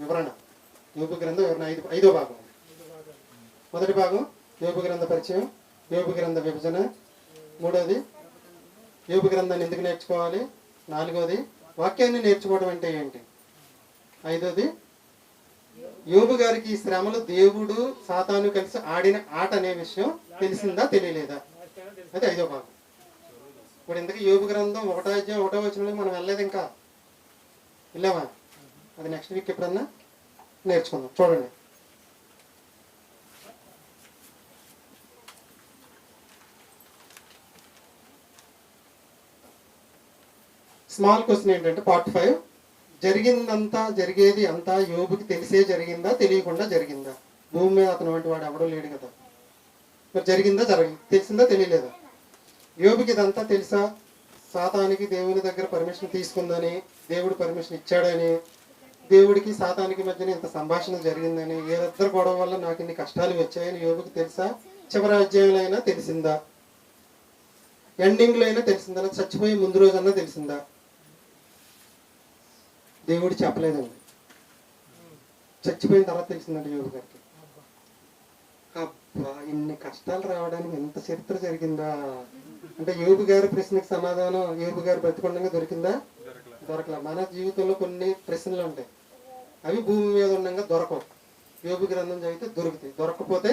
వివరణ. యోపు గ్రంథం వివరణ ఐదు ఐదో భాగం. మొదటి భాగం యోపు గ్రంథ పరిచయం యోపు గ్రంథ విభజన. మూడోది యోపు గ్రంథాన్ని ఎందుకు నేర్చుకోవాలి? నాలుగోది వాక్యాన్ని నేర్చుకోవడం అంటే ఏంటి? ఐదోది యోబు గారికి ఈ శ్రమలు దేవుడు సాతాను కలిసి ఆడిన ఆట అనే విషయం తెలిసిందా తెలియలేదా? అది ఐదో భాగం. ఇప్పుడు ఇంతకీ యోగు గ్రంథం ఒకటో అధ్యాయం ఒకటో వచ్చిన మనం వెళ్ళలేదు ఇంకా. వెళ్ళామా అది నెక్స్ట్ వీక్ ఎప్పుడన్నా నేర్చుకుందాం. చూడండి. స్మాల్ క్వశ్చన్ ఏంటంటే పార్ట్ ఫైవ్ జరిగిందంతా జరిగేది అంతా యోబుకి తెలిసే జరిగిందా తెలియకుండా జరిగిందా? భూమి మీద అతను వంటి వాడు ఎవడో లేడు కదా. మరి జరిగిందా జరిగి తెలిసిందా తెలియలేదా? యోబుకి ఇదంతా తెలుసా? సాతానికి దేవుని దగ్గర పర్మిషన్ తీసుకుందని దేవుడు పర్మిషన్ ఇచ్చాడని దేవుడికి సాతానికి మధ్యన ఇంత సంభాషణ జరిగిందని ఏ గొడవ వల్ల నాకు ఇన్ని కష్టాలు వచ్చాయని యోగుకి తెలుసా? చివరి అధ్యాయంలో అయినా తెలిసిందా? ఎండింగ్లో అయినా తెలిసిందా? చచ్చిపోయే ముందు రోజన్నా తెలిసిందా? దేవుడు చెప్పలేదండి. చచ్చిపోయిన తర్వాత తెలిసిందండి యోగు గారికి. అబ్బా ఇన్ని కష్టాలు రావడానికి ఎంత చరిత్ర జరిగిందా? అంటే యోగు గారి ప్రశ్నకి సమాధానం యోగు గారు బతికొండగా దొరికిందా? దొరకలే. మన జీవితంలో కొన్ని ప్రశ్నలు ఉంటాయి. అవి భూమి మీద ఉండగా దొరకవు. యోగు గ్రంథం చదివితే దొరుకుతాయి. దొరకకపోతే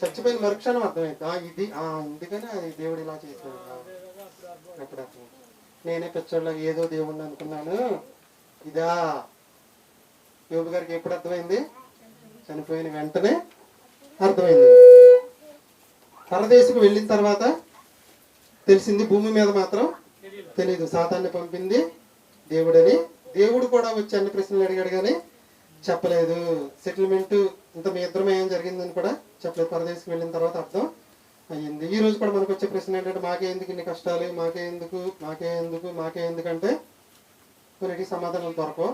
చచ్చిపోయిన మరుక్షణం అర్థమైంది. ఆ ఇది ఆ అందుకనే అది దేవుడు ఇలా చేశాడు. అప్పుడు నేనే పెచ్చోళ్ళ ఏదో దేవుడిని అనుకున్నాను. ఇదా. యోగి గారికి ఎప్పుడు అర్థమైంది? చనిపోయిన వెంటనే అర్థమైంది. పరదేశకు వెళ్ళిన తర్వాత తెలిసింది భూమి మీద మాత్రం తెలియదు సాతాన్ని పంపింది దేవుడని దేవుడు కూడా వచ్చి అన్ని ప్రశ్నలు అడిగాడు కానీ చెప్పలేదు. సెటిల్మెంట్ ఇంత మీ ఇద్దరం ఏం జరిగిందని కూడా చెప్పలేదు. పరదేశం వెళ్ళిన తర్వాత అర్థం అయ్యింది. ఈ రోజు కూడా మనకు వచ్చే ప్రశ్న ఏంటంటే మాకే ఎందుకు ఇన్ని కష్టాలు? మాకే ఎందుకు? మాకే ఎందుకు? మాకే ఎందుకంటే కొన్నిటికి సమాధానాలు దొరకవు.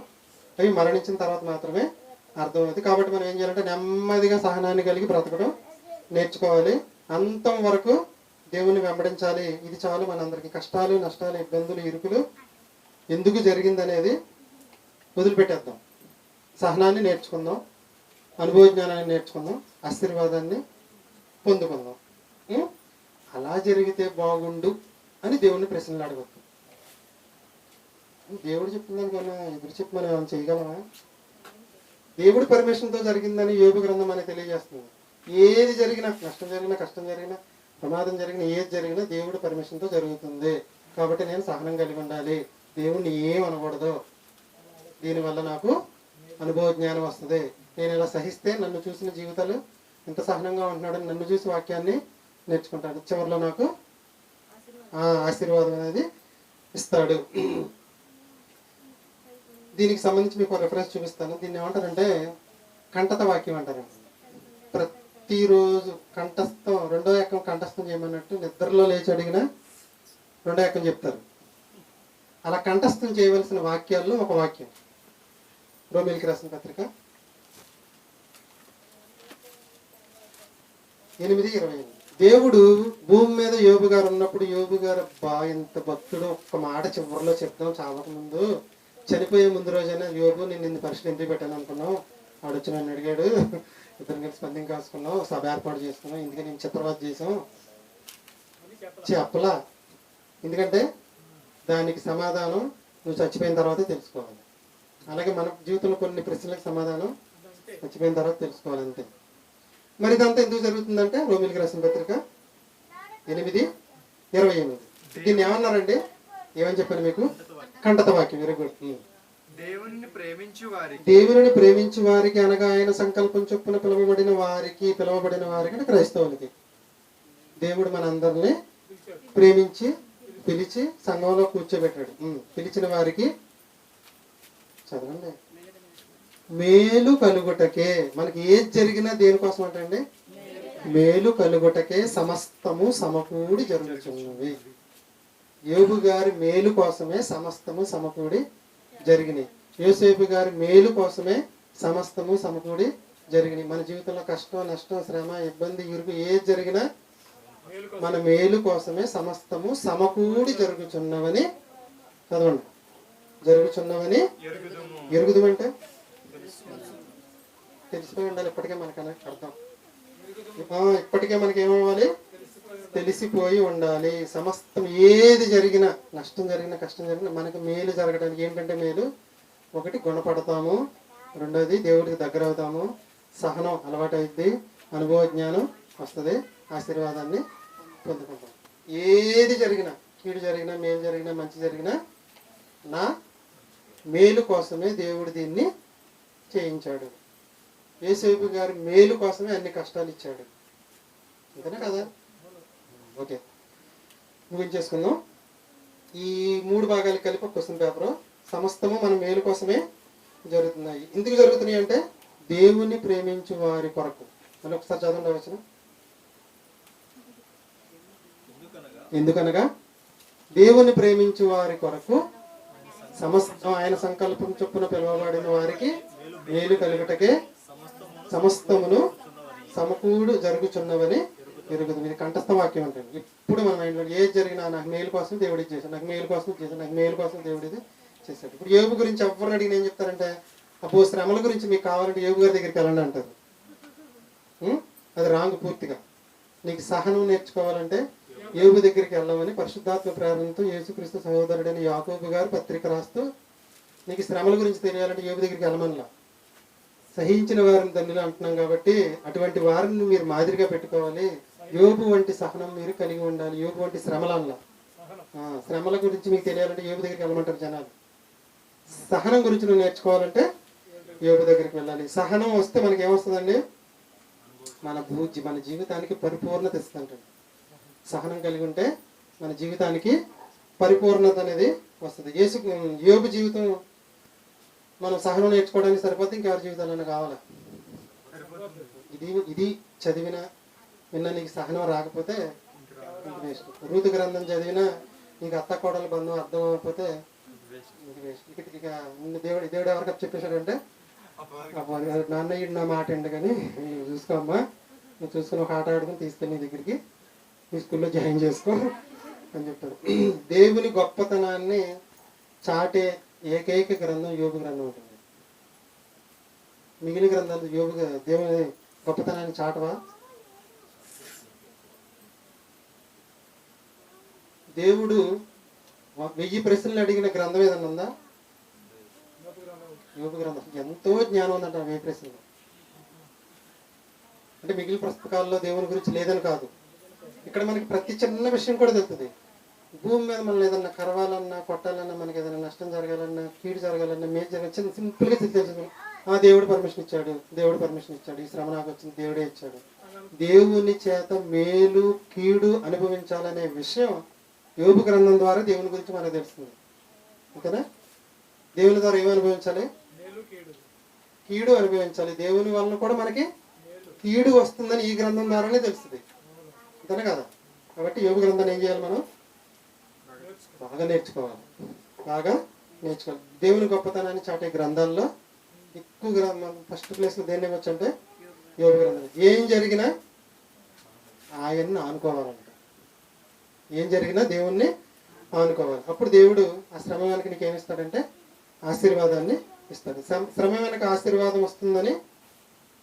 అవి మరణించిన తర్వాత మాత్రమే అర్థమవుతుంది. కాబట్టి మనం ఏం చేయాలంటే నెమ్మదిగా సహనాన్ని కలిగి బ్రతకడం నేర్చుకోవాలి. అంతం వరకు దేవుని వెంబడించాలి. ఇది చాలు మనందరికీ. కష్టాలు నష్టాలు ఇబ్బందులు ఇరుకులు ఎందుకు జరిగిందనేది వదిలిపెట్టేద్దాం. సహనాన్ని నేర్చుకుందాం. అనుభవ జ్ఞానాన్ని నేర్చుకుందాం. ఆశీర్వాదాన్ని పొందుకుందాం. అలా జరిగితే బాగుండు అని దేవుడిని ప్రశ్నలు అడగద్దు. దేవుడు చెప్పిందని కన్నా ఎదురు చెప్పి మనం ఏమైనా చేయగలమా? దేవుడి పర్మిషన్తో జరిగిందని యోగ గ్రంథం అనేది తెలియజేస్తుంది. ఏది జరిగినా నష్టం జరిగినా కష్టం జరిగినా ప్రమాదం జరిగినా ఏది జరిగినా దేవుడి పర్మిషన్తో జరుగుతుంది. కాబట్టి నేను సహనం కలిగి ఉండాలి. దేవుణ్ణి ఏం అనకూడదు. దీనివల్ల నాకు అనుభవ జ్ఞానం వస్తుంది. నేను ఇలా సహిస్తే నన్ను చూసిన జీవితాలు ఎంత సహనంగా ఉంటున్నాడని నన్ను చూసి వాక్యాన్ని నేర్చుకుంటాడు. చివరిలో నాకు ఆ ఆశీర్వాదం అనేది ఇస్తాడు. దీనికి సంబంధించి మీకు రెఫరెన్స్ చూపిస్తాను. దీన్ని ఏమంటారంటే కంఠత వాక్యం అంటారు. ప్రతిరోజు కంఠస్థం రెండో ఎక్కం కంఠస్థం చేయమన్నట్టు నిద్రలో లేచి అడిగిన రెండో ఎక్కం చెప్తారు. అలా కంఠస్థం చేయవలసిన వాక్యాల్లో ఒక వాక్యం. రోమిల్కి రాసిన పత్రిక ఎనిమిది ఇరవై దేవుడు భూమి మీద యోబు గారు ఉన్నప్పుడు యోబు గారు బా ఎంత భక్తుడు ఒక్క మాట చివరిలో చెప్దాం చావక ముందు చనిపోయే ముందు రోజైనా యోగు నేను నిన్ను పరీక్షలు ఎందుకు పెట్టాను అనుకున్నావు. వాడు వచ్చి నన్ను అడిగాడు. ఇద్దరు కలిసి పందెం కాసుకున్నాం సభ ఏర్పాటు చేసుకున్నాం. ఇందుకే నేను చిత్రవత చేసాం చెప్పలా? ఎందుకంటే దానికి సమాధానం నువ్వు చచ్చిపోయిన తర్వాతే తెలుసుకోవాలి. అలాగే మన జీవితంలో కొన్ని ప్రశ్నలకు సమాధానం చచ్చిపోయిన తర్వాత తెలుసుకోవాలి అంతే. మరి ఇదంతా ఎందుకు జరుగుతుందంటే రోమిలికి రాసిన పత్రిక ఎనిమిది ఇరవై ఎనిమిది. దీన్ని ఏమన్నారండి? ఏమని చెప్పాను మీకు? కంటత వాక్యం వెరీ గుడ్ దేవుణ్ణి ప్రేమించు వారికి. దేవుని ప్రేమించి వారికి అనగా ఆయన సంకల్పం చొప్పున పిలువబడిన వారికి పిలువబడిన వారికి అంటే క్రైస్తవులకి. దేవుడు మనందరినీ ప్రేమించి పిలిచి సంఘంలో కూర్చోబెట్టాడు. పిలిచిన వారికి చదవండి. మేలు కలుగుటకే. మనకి ఏది జరిగినా దేనికోసం అంటండి? మేలు కలుగుటకే సమస్తము సమకూడి జరుగుతున్నవి యోగు గారి మేలు కోసమే సమస్తము సమకూడి జరిగినాయి. యోసేపు గారి మేలు కోసమే సమస్తము సమకూడి జరిగినాయి. మన జీవితంలో కష్టం నష్టం శ్రమ ఇబ్బంది ఇరుకు ఏది జరిగినా మన మేలు కోసమే సమస్తము సమకూడి జరుగుచున్నవని చదవండి. జరుగుచున్నవని ఎరుగుదుము. ఎరుగుదమంటే? తెలిసిపోయి ఉండాలి ఇప్పటికే మనకు అర్థం. ఇప్పటికే మనకి ఏమవ్వాలి తెలిసిపోయి ఉండాలి. సమస్తం ఏది జరిగినా నష్టం జరిగినా కష్టం జరిగినా మనకి మేలు జరగడానికి ఏంటంటే మేలు? ఒకటి గుణపడతాము రెండోది దేవుడికి దగ్గర అవుతాము సహనం అలవాటు అయింది అనుభవ జ్ఞానం వస్తుంది ఆశీర్వాదాన్ని పొందుకుంటాం. ఏది జరిగినా కీడు జరిగినా మేలు జరిగినా మంచి జరిగినా నా మేలు కోసమే దేవుడు దీన్ని చేయించాడు. ఏసేపు గారి మేలు కోసమే అన్ని కష్టాలు ఇచ్చాడు. అంతేనా కదా? ఓకే. ముగించేసుకుందాం ఈ మూడు భాగాలు కలిపి క్వశ్చన్ పేపర్. సమస్తము మన మేలు కోసమే జరుగుతున్నాయి. ఎందుకు జరుగుతున్నాయి అంటే దేవుని ప్రేమించు వారి కొరకు. మళ్ళీ ఒకసారి చదవండి వచ్చిన ఎందుకనగా? దేవుని ప్రేమించు వారి కొరకు సమస్తం ఆయన సంకల్పం చొప్పున పిలువబడిన వారికి మేలు కలుగుటకే సమస్తమును సమకూడు జరుగుచున్నవని జరుగుతుంది. మీరు కంఠస్థ వాక్యం అంటే ఇప్పుడు మన మైండ్లో ఏది జరిగినా నాకు మేలు కోసం దేవుడి చేశాను చేశాడు నాకు మేలు కోసం చేశాడు నాకు మేలు కోసం దేవుడిది చేశాడు. ఇప్పుడు యోగు గురించి ఎవరు అడిగిన ఏం చెప్తారంటే అప్పుడు శ్రమల గురించి మీకు కావాలంటే యోగు గారి దగ్గరికి వెళ్ళండి అంటారు. అది రాంగ్ పూర్తిగా. నీకు సహనం నేర్చుకోవాలంటే ఏబు దగ్గరికి వెళ్ళమని పరిశుద్ధాత్మ ప్రేరణతో యేసుక్రీస్తు సహోదరుడైన యాకోబు గారు పత్రిక రాస్తూ నీకు శ్రమల గురించి తెలియాలంటే ఏబు దగ్గరికి వెళ్ళమనిలా. సహించిన వారిని ధన్యులు అంటున్నాం కాబట్టి అటువంటి వారిని మీరు మాదిరిగా పెట్టుకోవాలి. యోగు వంటి సహనం మీరు కలిగి ఉండాలి. యోగు వంటి శ్రమలల్లా శ్రమల గురించి మీకు తెలియాలంటే యోగు దగ్గరికి వెళ్ళమంటారు జనాలు. సహనం గురించి నువ్వు నేర్చుకోవాలంటే యోగు దగ్గరికి వెళ్ళాలి. సహనం వస్తే మనకి ఏమొస్తుందండి మన భూజి మన జీవితానికి పరిపూర్ణత ఇస్తుందంట. సహనం కలిగి ఉంటే మన జీవితానికి పరిపూర్ణత అనేది వస్తుంది. యేసు యోగు జీవితం మనం సహనం నేర్చుకోవడానికి సరిపోతే ఇంకెవరి జీవితాలైనా కావాలా? ఇది ఇది చదివిన విన్న నీకు సహనం రాకపోతే వేస్ట్. రూతు గ్రంథం చదివినా నీకు అత్త కోడల బంధం అర్థం అవ్వకపోతే ఇక దేవుడు దేవుడు ఎవరికప్పు చెప్పేశాడంటే నాన్న నా మాట ఎండు కానీ చూసుకోమ్మా నువ్వు చూసుకుని ఒక ఆట ఆడుకుని తీసుకెళ్ళి నీ దగ్గరికి. ఈ స్కూల్లో జాయిన్ చేసుకో అని చెప్తాడు దేవుని గొప్పతనాన్ని చాటే ఏకైక గ్రంథం యోగు గ్రంథం ఉంటుంది మిగిలిన గ్రంథాలు యోగు దేవుని గొప్పతనాన్ని చాటవా? దేవుడు వెయ్యి ప్రశ్నలు అడిగిన గ్రంథం ఏదన్నా ఉందా? యోగ గ్రంథం. ఎంతో జ్ఞానం ఉందంట వెయ్యి ప్రశ్నలు. అంటే మిగిలిన పుస్తకాల్లో దేవుని గురించి లేదని కాదు. ఇక్కడ మనకి ప్రతి చిన్న విషయం కూడా తెలుస్తుంది. భూమి మీద మనం ఏదన్నా కరవాలన్నా కొట్టాలన్నా మనకి ఏదైనా నష్టం జరగాలన్నా కీడు జరగాలన్నా మేలు జరగాలి చిన్న సింపుల్గా తెలుసు ఆ దేవుడు పర్మిషన్ ఇచ్చాడు. దేవుడు పర్మిషన్ ఇచ్చాడు. ఈ శ్రమ నాకు వచ్చింది. దేవుడే ఇచ్చాడు. దేవుని చేత మేలు కీడు అనుభవించాలనే విషయం యోగు గ్రంథం ద్వారా దేవుని గురించి మనకు తెలుస్తుంది. ఓకేనా? దేవుని ద్వారా ఏమి అనుభవించాలి? కీడు అనుభవించాలి. దేవుని వలన కూడా మనకి కీడు వస్తుందని ఈ గ్రంథం ద్వారానే తెలుస్తుంది. అంతేనా కదా? కాబట్టి యోగ గ్రంథాన్ని ఏం చేయాలి మనం? బాగా నేర్చుకోవాలి. బాగా నేర్చుకోవాలి. దేవుని గొప్పతనాన్ని చాటే గ్రంథాల్లో ఎక్కువ గ్రంథం ఫస్ట్ ప్లేస్లో దేన్ని ఇవ్వచ్చు అంటే యోగ గ్రంథం ఏం జరిగినా ఆయన్ని ఆనుకోవాలంట. ఏం జరిగినా దేవుణ్ణి ఆనుకోవాలి. అప్పుడు దేవుడు ఆ శ్రమ వెనక నీకు ఏమి ఇస్తాడంటే ఆశీర్వాదాన్ని ఇస్తాడు. శ్రమ- వెనక ఆశీర్వాదం వస్తుందని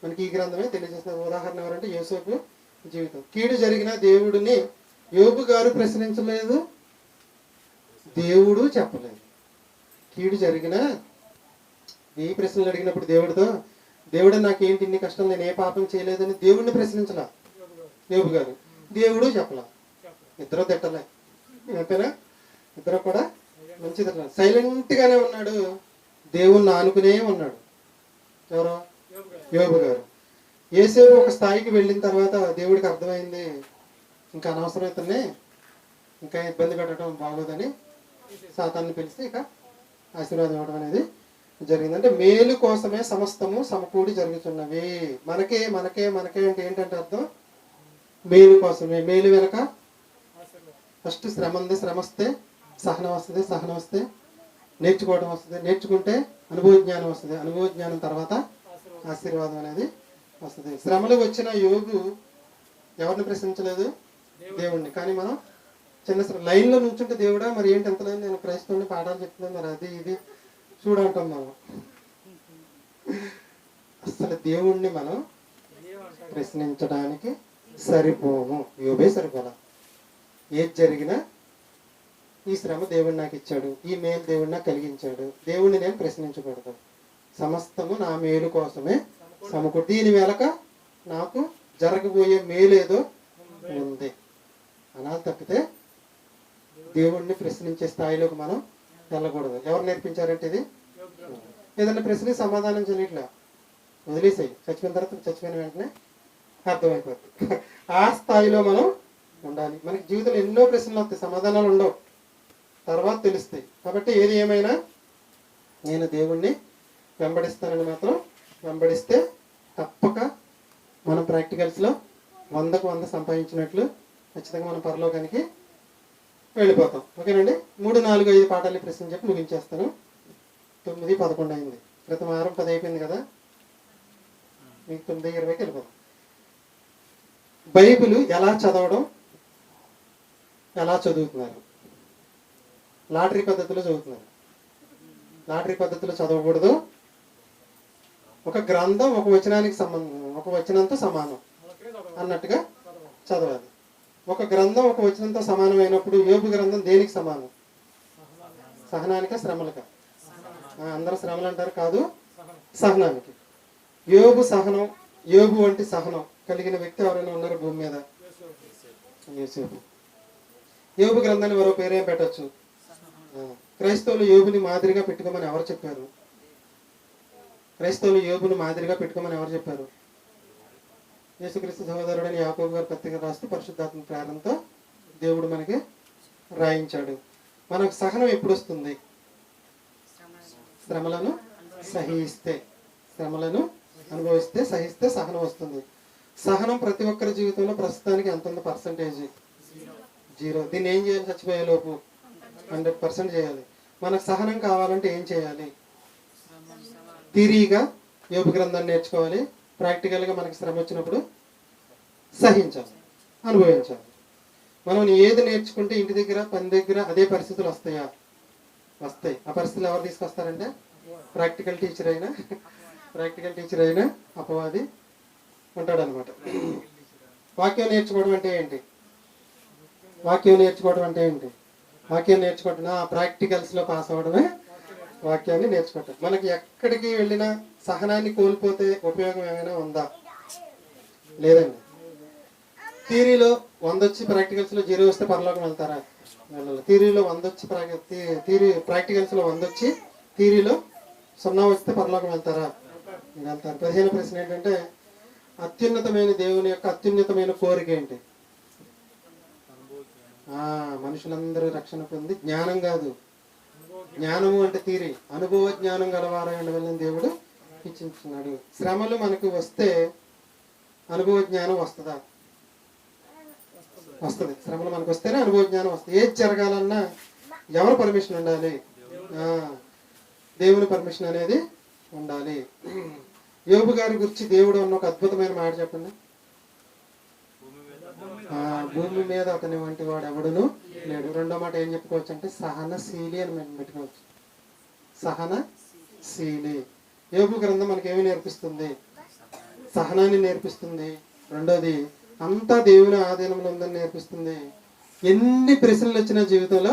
మనకి ఈ గ్రంథమే తెలియజేస్తుంది. ఉదాహరణ ఎవరంటే యోసేపు జీవితం. కీడు జరిగిన దేవుడిని యోబు గారు ప్రశ్నించలేదు. దేవుడు చెప్పలేదు. కీడు జరిగిన ఏ ప్రశ్నలు అడిగినప్పుడు దేవుడితో దేవుడు నాకేంటి ఇన్ని కష్టం? నేను ఏ పాపం చేయలేదని దేవుడిని ప్రశ్నించలా? యోబు గారు. దేవుడు చెప్పలా. ఇద్దరు తిట్టలే. అంతేనా? ఇద్దరు కూడా మంచిది సైలెంట్ గానే ఉన్నాడు. దేవుణ్ణి ఆనుకునే ఉన్నాడు. ఎవరు? యోబు గారు. ఏసేపు ఒక స్థాయికి వెళ్ళిన తర్వాత దేవుడికి అర్థమైంది ఇంకా అనవసరమైతేనే ఇంకా ఇబ్బంది పెట్టడం బాగోదని సాతాన్ని పిలిచి ఇక ఆశీర్వాదం ఇవ్వడం అనేది జరిగింది. అంటే మేలు కోసమే సమస్తము సమకూడి జరుగుతున్నవి. మనకే మనకే మనకే అంటే ఏంటంటే అర్థం? మేలు కోసమే. మేలు వెనక ఫస్ట్ శ్రమ ఉంది. శ్రమ వస్తే సహనం వస్తుంది. సహనం వస్తే నేర్చుకోవడం వస్తుంది. నేర్చుకుంటే అనుభవ జ్ఞానం వస్తుంది. అనుభవ జ్ఞానం తర్వాత ఆశీర్వాదం అనేది వస్తుంది. శ్రమలు వచ్చిన యోగు ఎవరిని ప్రశ్నించలేదు? దేవుణ్ణి. కానీ మనం చిన్న లైన్లో నుంచుంటే దేవుడా మరి ఏంటి ఎంత లైన్ నేను క్రైస్తవుని పాఠాలు చెప్తున్నాను మరి అది ఇది చూడంటాం మనం. అసలు దేవుణ్ణి మనం ప్రశ్నించడానికి సరిపోము. యోబే సరిపోలా. ఏది జరిగినా ఈ శ్రమ దేవుడు నాకు ఇచ్చాడు. ఈ మేలు దేవుడు నాకు కలిగించాడు. దేవుణ్ణి నేను ప్రశ్నించకూడదు. సమస్తము నా మేలు కోసమే సమకూడు దీని వెనక నాకు జరగబోయే మేలేదో ఉంది. అనాలి తప్పితే దేవుణ్ణి ప్రశ్నించే స్థాయిలోకి మనం వెళ్ళకూడదు. ఎవరు నేర్పించారంటే ఇది? ఏదైనా ప్రశ్న సమాధానం చేయట్లే. వదిలేసాయి. చచ్చిపోయిన తర్వాత చచ్చిపోయిన వెంటనే అర్థమైపోతుంది ఆ స్థాయిలో మనం ఉండాలి. మనకి జీవితంలో ఎన్నో ప్రశ్నలు వస్తాయి. సమాధానాలు ఉండవు. తర్వాత తెలుస్తాయి. కాబట్టి ఏది ఏమైనా నేను దేవుణ్ణి వెంబడిస్తానని మాత్రం వెంబడిస్తే తప్పక మనం ప్రాక్టికల్స్లో వందకు వంద సంపాదించినట్లు ఖచ్చితంగా మనం పరలోకానికి వెళ్ళిపోతాం. ఓకేనండి? మూడు నాలుగు ఐదు పాఠాలు ప్రశ్న చెప్పి ముగించేస్తాను. తొమ్మిది పదకొండు అయింది. క్రితం వారం పది అయిపోయింది కదా? మీకు తొమ్మిది ఇరవైకి వెళ్ళిపోతాం. బైబిల్ ఎలా చదవడం ఎలా చదువుతున్నారు? లాటరీ పద్ధతిలో చదువుతున్నారు. లాటరీ పద్ధతిలో చదవకూడదు. ఒక గ్రంథం ఒక వచనానికి సంబంధం ఒక వచనంతో సమానం అన్నట్టుగా చదవాలి. ఒక గ్రంథం ఒక వచనంతో సమానమైనప్పుడు యోగు గ్రంథం దేనికి సమానం? సహనానిక శ్రమలక? అందరు శ్రమలు అంటారు కాదు సహనానికి. యోగు సహనం యోగు వంటి సహనం కలిగిన వ్యక్తి ఎవరైనా ఉన్నారు భూమి మీద? యోసేపు. గ్రంథాన్ని మరో పేరేం పెట్టచ్చు? క్రైస్తవులు యోగుని మాదిరిగా పెట్టుకోమని ఎవరు చెప్పారు? క్రైస్తవులు యోబుని మాదిరిగా పెట్టుకోమని ఎవరు చెప్పారు? యేసుక్రీస్తు సహోదరుడని యాకోబు గారు పత్రిక రాస్తూ పరిశుద్ధాత్మ ప్రేరణతో దేవుడు మనకి రాయించాడు. మనకు సహనం ఎప్పుడు వస్తుంది? శ్రమలను సహిస్తే శ్రమలను అనుభవిస్తే సహిస్తే సహనం వస్తుంది. సహనం ప్రతి ఒక్కరి జీవితంలో ప్రస్తుతానికి ఎంత ఉంది? పర్సంటేజ్. జీరో. దీన్ని ఏం చేయాలి? చచ్చిపోయే లోపు. హండ్రెడ్ పర్సెంట్ చేయాలి. మనకు సహనం కావాలంటే ఏం చేయాలి? థిరీగా యోగ గ్రంథాన్ని నేర్చుకోవాలి. ప్రాక్టికల్గా మనకి శ్రమ వచ్చినప్పుడు సహించాలి అనుభవించాలి. మనం ఏది నేర్చుకుంటే ఇంటి దగ్గర పని దగ్గర అదే పరిస్థితులు వస్తాయా? వస్తాయి. ఆ పరిస్థితులు ఎవరు తీసుకొస్తారంటే? ప్రాక్టికల్ టీచర్ అయినా ప్రాక్టికల్ టీచర్ అయినా అపవాది ఉంటాడనమాట. వాక్యం నేర్చుకోవడం అంటే ఏంటి? వాక్యం నేర్చుకోవడం అంటే ఏంటి? వాక్యం నేర్చుకోవడం ఆ ప్రాక్టికల్స్లో పాస్ అవ్వడమే వాక్యాన్ని నేర్చుకోవటం మనకి ఎక్కడికి వెళ్ళినా సహనాన్ని కోల్పోతే ఉపయోగం ఏమైనా ఉందా? లేదండి. థీరీలో వంద వచ్చి ప్రాక్టికల్స్లో జీరో వస్తే పరలోకం వెళ్తారా? వెళ్ళాలి. థీరీలో వంద వచ్చి థీరీ ప్రాక్టికల్స్లో వంద వచ్చి థీరీలో సున్నా వస్తే పరలోకం వెళ్తారా? వెళ్తారు. పదిహేను ప్రశ్న ఏంటంటే అత్యున్నతమైన దేవుని యొక్క అత్యున్నతమైన కోరిక ఏంటి? మనుషులందరూ రక్షణ పొంది జ్ఞానం కాదు. జ్ఞానము అంటే తీరి. అనుభవ జ్ఞానం గలవారైన వెళ్ళిన దేవుడు ఇచ్చించున్నాడు. శ్రమలు మనకు వస్తే అనుభవ జ్ఞానం వస్తుందా? వస్తుంది. శ్రమలు మనకు వస్తేనే అనుభవ జ్ఞానం వస్తుంది. ఏది జరగాలన్నా ఎవరు పర్మిషన్ ఉండాలి? దేవుని పర్మిషన్ అనేది ఉండాలి. యోబు గారి గురించి దేవుడు అన్న ఒక అద్భుతమైన మాట చెప్పండి. భూమి మీద అతని వంటి వాడు ఎవడును లేడు. రెండో మాట ఏం చెప్పుకోవచ్చు అంటే సహనశీలి అని మనం పెట్టుకోవచ్చు. సహనశీలి. యోగు గ్రంథం మనకి ఏమి నేర్పిస్తుంది? సహనాన్ని నేర్పిస్తుంది. రెండోది అంతా దేవుని ఆధీనంలో ఉందని నేర్పిస్తుంది. ఎన్ని ప్రశ్నలు వచ్చినా జీవితంలో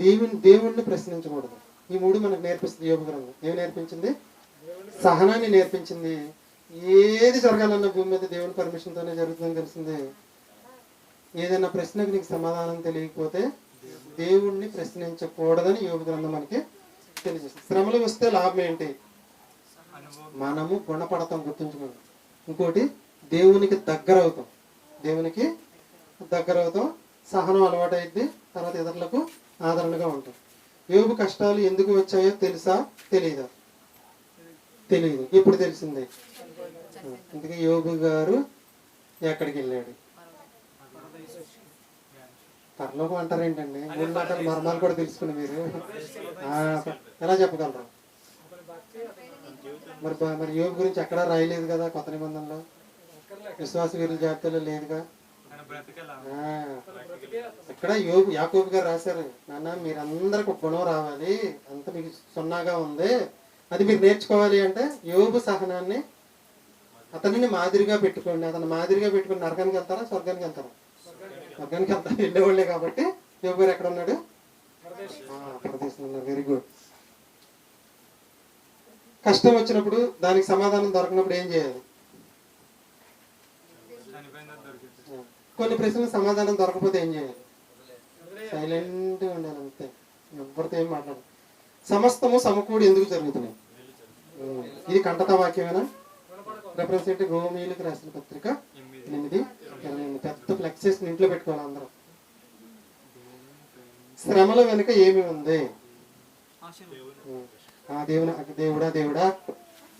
దేవుని దేవుణ్ణి ప్రశ్నించకూడదు. ఈ మూడు మనకు నేర్పిస్తుంది యోగ గ్రంథం. ఏమి నేర్పించింది? సహనాన్ని నేర్పించింది. ఏది జరగాలన్న భూమి మీద దేవుని పర్మిషన్తోనే జరుగుతుందని తెలిసింది. ఏదైనా ప్రశ్నకు నీకు సమాధానం తెలియకపోతే దేవుణ్ణి ప్రశ్నించకూడదని యోగ గ్రంథం మనకి తెలియజేస్తుంది. శ్రమలు వస్తే లాభం ఏంటి? మనము గుణపడతాం గుర్తుంచుకోండి. ఇంకోటి దేవునికి దగ్గర అవుతాం. దేవునికి దగ్గర అవుతాం. సహనం అలవాటైద్ది. తర్వాత ఇతరులకు ఆదరణగా ఉంటాం. యోగు కష్టాలు ఎందుకు వచ్చాయో తెలుసా? తెలియదా? తెలియదు ఇప్పుడు తెలిసిందే? అందుకే యోగు గారు ఎక్కడికి వెళ్ళాడు? పరలోకం అంటారు ఏంటండి మూడు మాటలు మర్మాలు కూడా తెలుసుకుని మీరు. ఎలా చెప్పగలరు? మరి మరి యోగు గురించి ఎక్కడా రాయలేదు కదా కొత్త నిబంధనలో? విశ్వాస వీరుల జాబితాలో లేదుగా? ఇక్కడ యోగు యాకోబు గారు రాశారు. నాన్న మీరందరికి ఒక గుణం రావాలి. అంత మీకు సున్నాగా ఉంది. అది మీరు నేర్చుకోవాలి అంటే యోబు సహనాన్ని అతనిని మాదిరిగా పెట్టుకోండి. అతను మాదిరిగా పెట్టుకుని నరకానికి వెళ్తారా? స్వర్గానికి వెళ్తారా? స్వర్గానికి వెళ్తారా. వెళ్ళేవాళ్ళే కాబట్టి యోబు గారు ఎక్కడ ఉన్నాడు? ప్రదేశం ఉన్నారు. వెరీ గుడ్ కష్టం వచ్చినప్పుడు దానికి సమాధానం దొరకనప్పుడు ఏం చేయాలి? కొన్ని ప్రశ్నలకు సమాధానం దొరకకపోతే ఏం చేయాలి? సైలెంట్ ఉండాలి అంతే. ఎవరితో ఏం మాట్లాడాలి సమస్తము సమకూడి ఎందుకు జరుగుతున్నాయి? ఇది కంటత వాక్యమేనా రిప్రజెంట్ గోమీలకు రాసిన పత్రిక ఎనిమిది పెద్ద ఫ్లెక్సెస్ ఇంట్లో పెట్టుకోవాలి అందరూ. శ్రమల వెనుక ఏమి ఉంది? ఆ దేవుని దేవుడా దేవుడా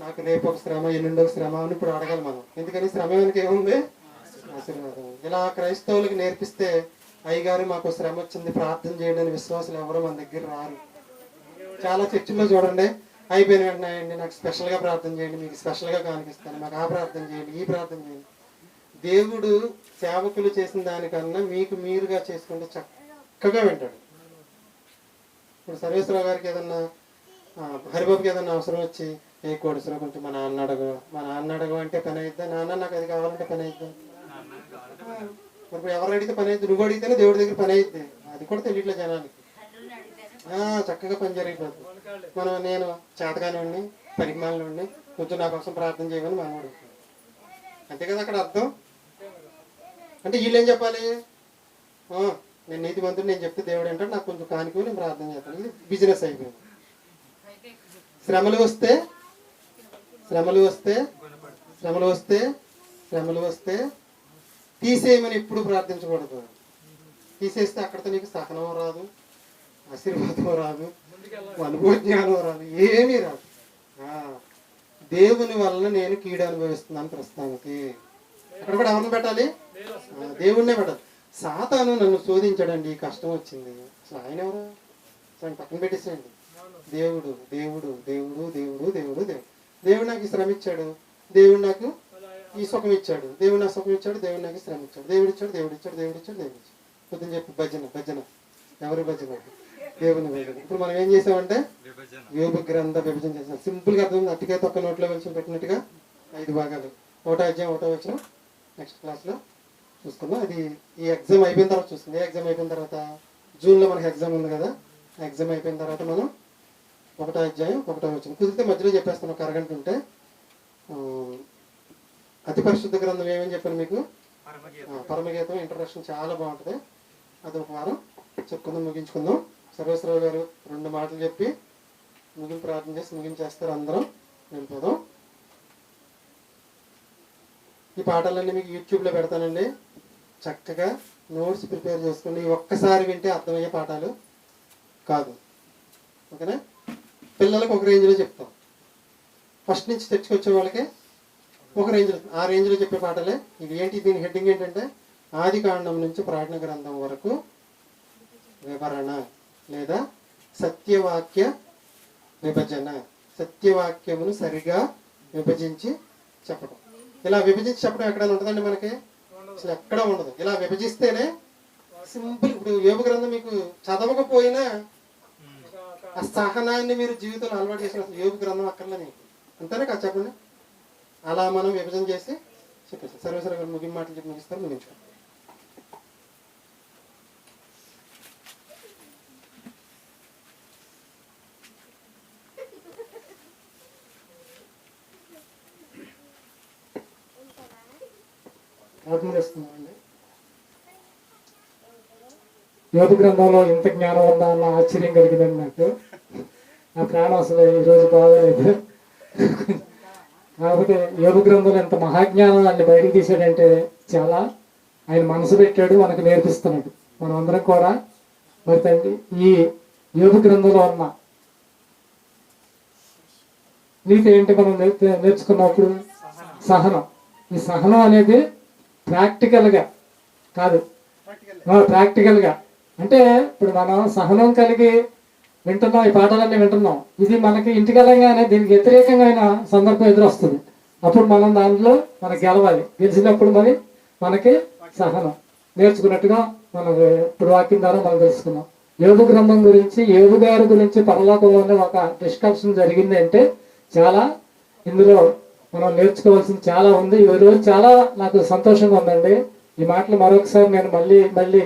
నాకు రేపు ఒక శ్రమ ఎల్లుండి ఒక శ్రమ అని ఇప్పుడు అడగాలి మనం. ఎందుకని? శ్రమ వెనుక ఏముంది? ఆశీర్వాదం. ఇలా క్రైస్తవులకు నేర్పిస్తే అయ్యగారు మాకు శ్రమ వచ్చింది ప్రార్థన చేయడానికి విశ్వాసులు ఎవరు మన దగ్గర రారు. చాలా చర్చిల్లో చూడండి. అయిపోయిన వెంటనే అండి నాకు స్పెషల్గా ప్రార్థన చేయండి మీకు స్పెషల్గా కానిపిస్తాను. మాకు ఆ ప్రార్థన చేయండి ఈ ప్రార్థన చేయండి. దేవుడు సేవకులు చేసిన దానికన్నా మీకు మీరుగా చేసుకుంటే చక్కగా వింటాడు. ఇప్పుడు సర్వేశ్వరరావు గారికి ఏదన్నా హరిబాబుకి ఏదన్నా అవసరం వచ్చి ఏ కోడిసరా కొంచెం మా నాన్న అడగు మా నాన్న అడగు అంటే పని అయిద్దా? నాన్న నాకు అది కావాలంటే పని అయిద్దా? ఇప్పుడు ఎవరు అడిగితే పని అయింది నువ్వు అడిగితేనే దేవుడి దగ్గర పని అయింది అది కూడా తెలియట్లే జనానికి. చక్కగా పని జరిగిపోతుంది మనం నేను చేతగానివ్వండి ఉండి ఉండి కొంచెం నా కోసం ప్రార్థన చేయమని మనవాడు అంతే కదా అక్కడ అర్థం? అంటే వీళ్ళు ఏం చెప్పాలి నేను నీతి మంత్రుడు నేను చెప్తే దేవుడు ఏంటంటే నాకు కొంచెం కానుకో నేను ప్రార్థన చేస్తాను. ఇది బిజినెస్ అయిపోయింది. శ్రమలు వస్తే శ్రమలు వస్తే శ్రమలు వస్తే శ్రమలు వస్తే తీసేయమని ఎప్పుడు ప్రార్థించకూడదు. తీసేస్తే అక్కడితో నీకు సహనం రాదు. ఆశీర్వాదం రాదు అనుభవజ్ఞానం రాదు ఏమీ రాదు. దేవుని వలన నేను కీడు అనుభవిస్తున్నాను ప్రస్తుతానికి. అక్కడ కూడా ఎవరిని పెట్టాలి? దేవుణ్ణే పెట్టాలి. సాతాను నన్ను శోధించాడండి ఈ కష్టం వచ్చింది. అసలు ఆయన ఎవరు? అసలు పక్కన పెట్టేసేయండి. దేవుడు దేవుడు దేవుడు దేవుడు దేవుడు దేవుడు. దేవుడు నాకు శ్రమిచ్చాడు శ్రమ ఇచ్చాడు. దేవుడు నాకు ఈ సుఖం ఇచ్చాడు. దేవుడు నాకు సుఖం ఇచ్చాడు దేవుడు నాకు శ్రమ ఇచ్చాడు. దేవుడు ఇచ్చాడు దేవుడు ఇచ్చాడు దేవుడు ఇచ్చాడు దేవుడు ఇచ్చాడు. పొద్దున చెప్పు భజన భజన. ఎవరి భజన? దేవుని భజన ఇప్పుడు మనం ఏం చేసామంటే విభజన. యోగ గ్రంథ విభజన చేసాం. సింపుల్గా అర్థం అట్టికే తొక్క నోట్లో వెలిసి పెట్టినట్టుగా ఐదు భాగాలు. ఒకటో అధ్యాయం ఒకటో వచ్చిన నెక్స్ట్ క్లాస్లో చూసుకుందాం. అది ఈ ఎగ్జామ్ అయిపోయిన తర్వాత చూస్తుంది ఏ ఎగ్జామ్ అయిపోయిన తర్వాత? జూన్లో మనకి ఎగ్జామ్ ఉంది కదా. ఎగ్జామ్ అయిపోయిన తర్వాత మనం ఒకటో అధ్యాయం ఒకటో వచ్చిన కుదిరితే మధ్యలో చెప్పేస్తాను. ఒక అరగంట ఉంటే. అతి పరిశుద్ధ గ్రంథం ఏమని చెప్పాను మీకు? పరమగీతం. ఇంట్రడక్షన్ చాలా బాగుంటుంది. అది ఒక వారం చెప్పుకుందాం ముగించుకుందాం. సర్వేశ్వరరావు గారు రెండు మాటలు చెప్పి ముగింపు ప్రార్థన చేసి ముగించేస్తారు అందరం. వెళ్ళిపోదాం ఈ పాటలన్నీ మీకు యూట్యూబ్లో పెడతానండి. చక్కగా నోట్స్ ప్రిపేర్ చేసుకోండి. ఒక్కసారి వింటే అర్థమయ్యే పాఠాలు కాదు. ఓకేనా? పిల్లలకు ఒక రేంజ్లో చెప్తాం. ఫస్ట్ నుంచి తెచ్చుకొచ్చే వాళ్ళకి ఒక రేంజ్లో ఆ రేంజ్లో చెప్పే పాటలే. ఇది ఏంటి? దీని హెడ్డింగ్ ఏంటంటే ఆది కాండం నుంచి ప్రార్థన గ్రంథం వరకు వివరణ. లేదా సత్యవాక్య విభజన. సత్యవాక్యమును సరిగా విభజించి చెప్పడం ఇలా విభజించి చెప్పడం ఎక్కడైనా ఉంటుందండి మనకి? అసలు ఎక్కడ ఉండదు. ఇలా విభజిస్తేనే సింపుల్. ఇప్పుడు యోగ గ్రంథం మీకు చదవకపోయినా ఆ సహనాన్ని మీరు జీవితంలో అలవాటు చేసిన యోగ గ్రంథం అక్కర్లే మీకు. అంతేనా కదా చెప్పండి? అలా మనం విభజన చేసి చెప్పేసి సర్వేశ్వర గారు ముగింపు మాటలు చెప్పి ముగిస్తారు ముగించుకోండి ఆత్మనిస్తున్నామండి యోగ గ్రంథంలో ఇంత జ్ఞానం ఉందా అన్న ఆశ్చర్యం కలిగిందండి నాకు. నా ప్రాణం అసలు ఈరోజు బాగలేదు. కాకపోతే యోగ గ్రంథంలో ఎంత మహాజ్ఞానం అన్ని బయటకు తీసాడంటే చాలా ఆయన మనసు పెట్టాడు మనకు నేర్పిస్తున్నాడు. మనం అందరం కూడా మరి తండ్రి ఈ యోగ గ్రంథంలో ఉన్న నీతి ఏంటి మనం నేర్చుకున్నప్పుడు? సహనం. ఈ సహనం అనేది ప్రాక్టికల్గా కాదు. ప్రాక్టికల్గా. అంటే ఇప్పుడు మనం సహనం కలిగి వింటున్నాం ఈ పాఠాలన్నీ వింటున్నాం. ఇది మనకి ఇంటికి వెళ్ళగానే దీనికి వ్యతిరేకంగా అయిన సందర్భం ఎదురొస్తుంది. అప్పుడు మనం దాంట్లో మనకి గెలవాలి. గెలిచినప్పుడు మరి మనకి సహనం. నేర్చుకున్నట్టుగా మనం ఇప్పుడు వాక్యం ద్వారా మనం తెలుసుకున్నాం. యోగు గ్రంథం గురించి యోగు గారి గురించి పరలోకంలోనే ఒక డిస్కషన్ జరిగింది అంటే చాలా ఇందులో మనం నేర్చుకోవాల్సింది చాలా ఉంది. ఈ రోజు చాలా నాకు సంతోషంగా ఉందండి. ఈ మాటలు మరొకసారి నేను మళ్ళీ మళ్ళీ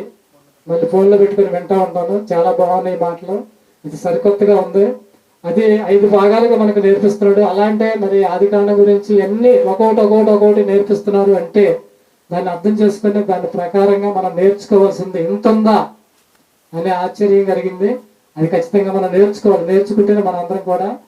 మళ్ళీ ఫోన్లో పెట్టుకొని వింటా ఉంటాను. చాలా బాగున్నాయి ఈ మాటలు. ఇది సరికొత్తగా ఉంది. అది ఐదు భాగాలుగా మనకు నేర్పిస్తున్నాడు. అలాంటే మరి ఆది గురించి ఎన్ని ఒక్కొక్కటి ఒక్కొక్కటి ఒక్కొక్కటి నేర్పిస్తున్నారు అంటే దాన్ని అర్థం చేసుకుని దాని ప్రకారంగా మనం నేర్చుకోవాల్సింది ఇంత ఉందా అనే ఆశ్చర్యం కలిగింది. అది ఖచ్చితంగా మనం నేర్చుకోవాలి. నేర్చుకుంటేనే మనం అందరం కూడా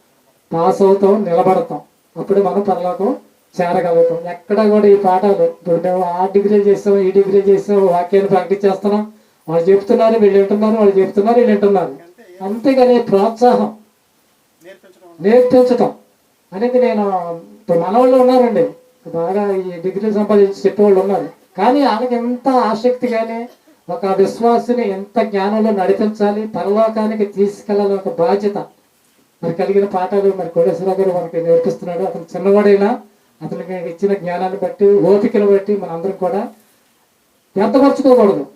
పాస్ అవుతాం నిలబడతాం. అప్పుడే మనం పరలోకం చేరగలుగుతాం. ఎక్కడ కూడా ఈ పాఠాలు ఇప్పుడు మేము ఆ డిగ్రీ చేస్తాం ఈ డిగ్రీ చేస్తాం వాక్యాన్ని ప్రాక్టీస్ చేస్తున్నాం వాళ్ళు చెప్తున్నారు వీళ్ళు వింటున్నారు వాళ్ళు చెప్తున్నారు వీళ్ళు వింటున్నారు. అంతేగాని ప్రోత్సాహం. నేర్పించటం. అనేది నేను ఇప్పుడు మనవాళ్ళు ఉన్నారండి. బాగా ఈ డిగ్రీ సంపాదించి చెప్పేవాళ్ళు ఉన్నారు. కానీ వాళ్ళకి ఎంత ఆసక్తి కానీ ఒక విశ్వాసిని ఎంత జ్ఞానంలో నడిపించాలి పరలోకానికి తీసుకెళ్ళాలి ఒక బాధ్యత. మరి కలిగిన పాఠాలు మరి కోటేశ్వరరావు గారు మనకి నేర్పిస్తున్నాడు. అతను చిన్నవాడైనా అతనికి ఇచ్చిన జ్ఞానాన్ని బట్టి ఓపికను బట్టి మనందరం కూడా వ్యర్థపరచుకోకూడదు.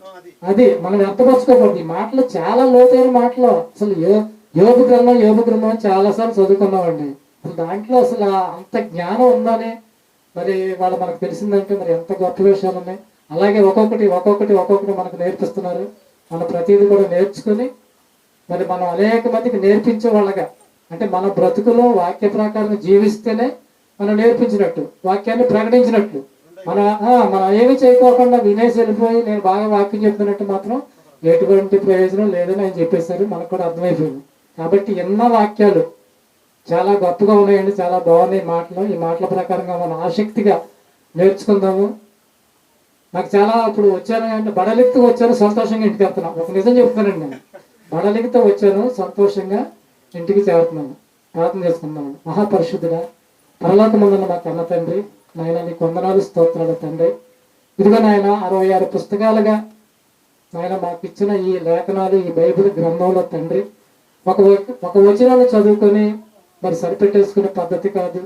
అది. మనం వ్యర్థపరచుకోకూడదు. ఈ మాటలు చాలా లోతైన మాటలు. అసలు యో యోగ గ్రంథం యోగ గ్రంథం చాలా సార్లు చదువుకున్నామండి. అసలు దాంట్లో అసలు అంత జ్ఞానం ఉందని మరి వాళ్ళు మనకు తెలిసిందంటే మరి ఎంత గొప్ప విషయాలు ఉన్నాయి. అలాగే ఒక్కొక్కటి ఒక్కొక్కటి ఒక్కొక్కటి మనకు నేర్పిస్తున్నారు. మన ప్రతిదీ కూడా నేర్చుకుని మరి మనం అనేక మందికి నేర్పించే వాళ్ళగా అంటే మన బ్రతుకులో వాక్య ప్రకారం జీవిస్తేనే మనం నేర్పించినట్టు వాక్యాన్ని ప్రకటించినట్లు మన మనం ఏమి చేయకోకుండా వినేసి వెళ్ళిపోయి నేను బాగా వాక్యం చెప్తున్నట్టు మాత్రం ఎటువంటి ప్రయోజనం లేదని ఆయన చెప్పేశారు. మనకు కూడా అర్థమైపోయింది. కాబట్టి ఎన్నో వాక్యాలు చాలా గొప్పగా ఉన్నాయండి చాలా బాగున్నాయి మాటలు. ఈ మాటల ప్రకారంగా మనం ఆసక్తిగా నేర్చుకుందాము. నాకు చాలా ఇప్పుడు వచ్చాను అంటే బడలిక్తో వచ్చాను సంతోషంగా ఇంటికి వెళ్తున్నాను. ఒక నిజం చెప్తానండి నేను. బడలిక్తో వచ్చాను సంతోషంగా ఇంటికి చేరుతున్నాను. ప్రార్థన చేసుకున్నాను మహాపరిశుద్ధుడా పరలోకమందున్న మా కన్న తండ్రి నాయన నీ కొందనాలు స్తోత్రాలు తండ్రి. ఇదిగో నాయన అరవై ఆరు పుస్తకాలుగా నాయన మాకు ఇచ్చిన ఈ లేఖనాలు ఈ బైబిల్ గ్రంథంలో తండ్రి. ఒక వ- ఒక వచనాన్ని చదువుకొని మరి సరిపెట్టేసుకునే పద్ధతి కాదు.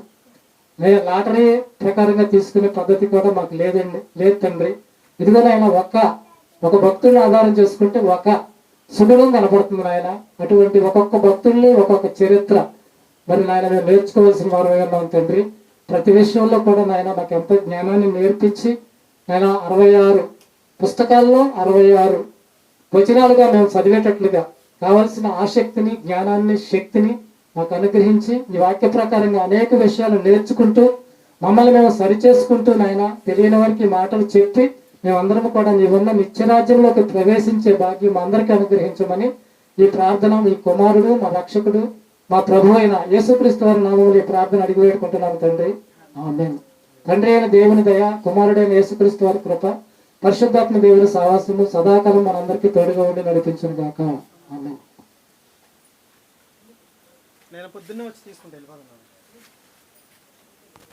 నేను లాటరీ ప్రకారంగా తీసుకునే పద్ధతి కూడా మాకు లేదండి లేదు తండ్రి. ఇదిగో నాయన ఒక్క ఒక భక్తుడిని ఆధారం చేసుకుంటే ఒక సుగుణం కనపడుతుంది నాయన. అటువంటి ఒక్కొక్క భక్తుల్ని ఒక్కొక్క చరిత్ర. మరి నాయన మేము నేర్చుకోవాల్సిన వారమే ఉన్నాం తండ్రి? ప్రతి విషయంలో కూడా నాయన నాకు ఎంతో జ్ఞానాన్ని నేర్పించి నాయన అరవై ఆరు పుస్తకాల్లో అరవై ఆరు వచనాలుగా మేము చదివేటట్లుగా కావలసిన ఆసక్తిని జ్ఞానాన్ని శక్తిని మాకు అనుగ్రహించి ఈ వాక్య ప్రకారంగా అనేక విషయాలు నేర్చుకుంటూ మమ్మల్ని మేము సరిచేసుకుంటూ నాయన తెలియని వారికి మాటలు చెప్పి మేమందరం కూడా నీవున్న నిత్యరాజ్యంలోకి ప్రవేశించే భాగ్యం అందరికీ అనుగ్రహించమని ఈ ప్రార్థన మీ కుమారుడు మా రక్షకుడు మా ప్రభు అయిన యేసుక్రీస్తు వారి నామములు ఈ ప్రార్థన అడిగి వేడుకుంటున్నాను తండ్రి. ఆమేన్. తండ్రి అయిన దేవుని దయ కుమారుడైన యేసుక్రీస్తు వారి కృప పరిశుద్ధాత్మ దేవుని సావాసము సదాకాలం మనందరికీ తోడుగా ఉండి నడిపించును గాక. నేను పొద్దున్నే వచ్చి తీసుకుంటే